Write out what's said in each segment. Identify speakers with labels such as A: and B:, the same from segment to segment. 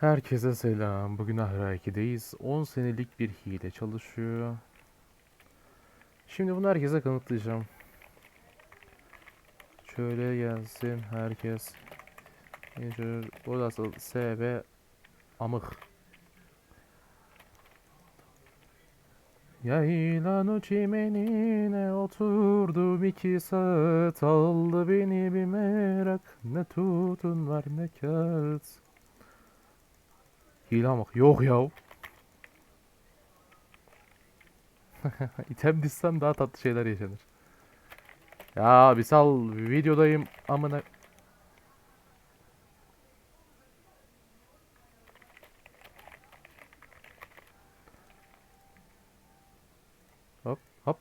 A: Herkese selam. Bugün Ahra 2'deyiz. 10 senelik bir hile çalışıyor. Şimdi bunu herkese kanıtlayacağım. Şöyle gelsin herkes. Burası S ve amık. Yaylan çimenine oturdum iki saat aldı beni bir merak ne tutun var ne kağıt Hile almak yok ya. İtem dizsem daha tatlı şeyler yaşanır. Ya bir sal videodayım amına. Hop hop.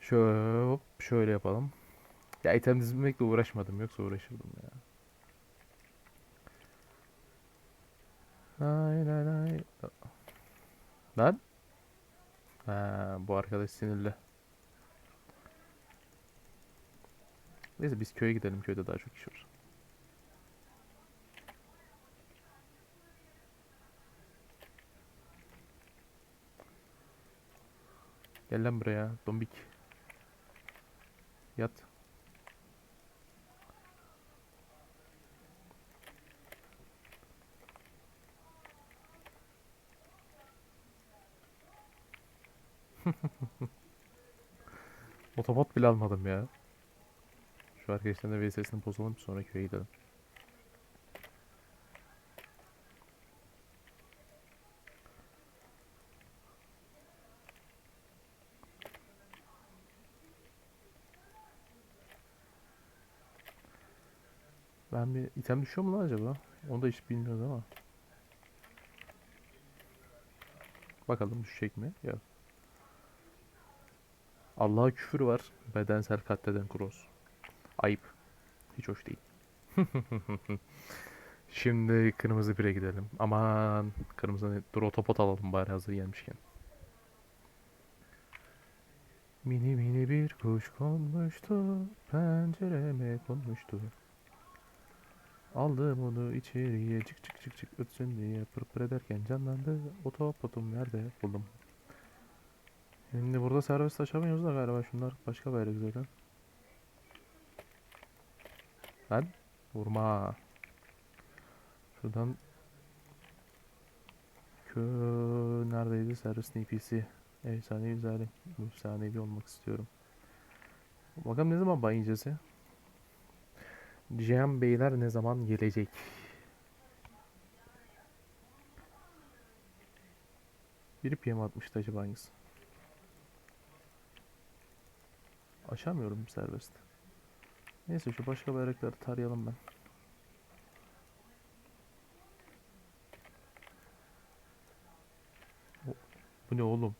A: Şöyle hop şöyle yapalım. Ya item dizmekle uğraşmadım yoksa uğraşırdım ya. Lay lay lay. Lan? Ha, bu arkadaş sinirli. Neyse biz köye gidelim. Köyde daha çok iş var. Gel lan buraya. Dombik. Yat. Otobot bile almadım ya. Şu arkadaşlarla VSS'ini bozalım sonra köye gidelim. Ben bir item düşüyor mu lan acaba? Onu da hiç bilmiyoruz ama. Bakalım düşecek mi? Yok. Allah'a küfür var. Bedensel katleden cross. Ayıp. Hiç hoş değil. Şimdi kırmızı pire gidelim. Aman kırmızı? Dur otopot alalım bari hazır gelmişken. Mini mini bir kuş konmuştu. Pencereme konmuştu. Aldım onu içeriye çık çık çık çık ötsün diye pır pır ederken canlandı. Otopotum nerede buldum. Şimdi burada serbest açamıyoruz da galiba şunlar başka bayrak zaten. Lan vurma. Şuradan kö neredeydi servis NPC. Efsanevi zalim. Efsanevi olmak istiyorum. Bakalım ne zaman ban yiyeceğiz ya? Cihan Beyler ne zaman gelecek? Biri PM atmıştı acaba hangisi? Aşamıyorum serbest. Neyse şu başka bayrakları tarayalım ben. Bu ne oğlum?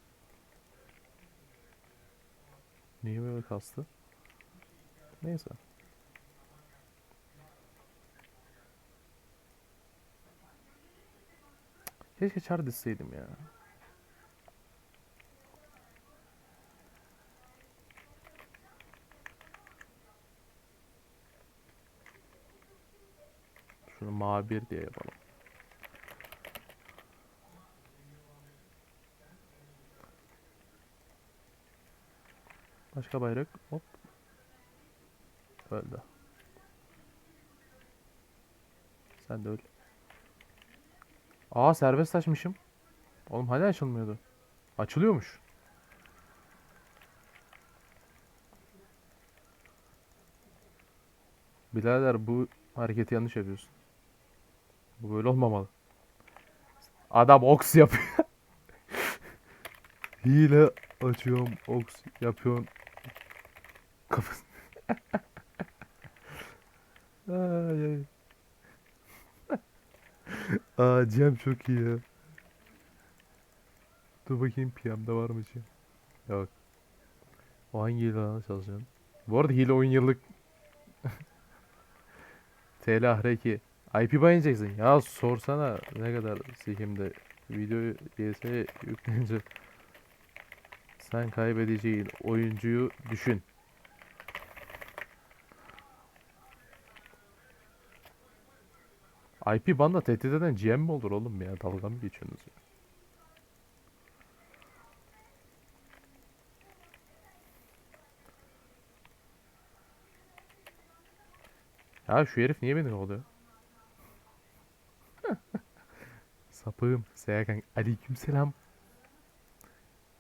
A: Niye böyle kastı? Neyse. Keşke çar dizseydim ya. Şunu mavi bir diye yapalım. Başka bayrak. Hop. Öldü. Sen de öl. Aa serbest açmışım. Oğlum hani açılmıyordu? Açılıyormuş. Birader bu hareketi yanlış yapıyorsun. Bu böyle olmamalı. Adam oks yapıyor. Hile açıyorum oks yapıyorum. Kafası. ay ay. Aa Cem çok iyi ya. Dur bakayım PM'de var mı Cem? Yok. O hangi hile lan çalışıyorsun? Bu arada hile 10 yıllık TL ahre 2. IP bayanacaksın. Ya sorsana ne kadar sikimde videoyu GS'ye yükleyince sen kaybedeceğin oyuncuyu düşün. IP banda tehdit eden GM mi olur oğlum ya? Dalga mı geçiyorsunuz ya? Ya şu herif niye beni oluyor? Sapığım. Serkan. Aleykümselam.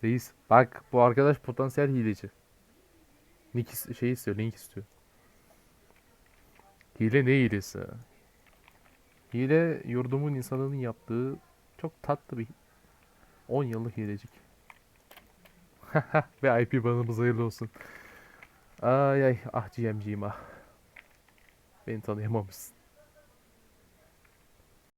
A: Reis. Bak bu arkadaş potansiyel hileci. Nick şey istiyor. Link istiyor. Hile ne hilesi? Hile yurdumun insanının yaptığı çok tatlı bir 10 yıllık hilecik. Ve IP banımız hayırlı olsun. Ay ay ah GM'ciyim ah. Beni tanıyamamışsın.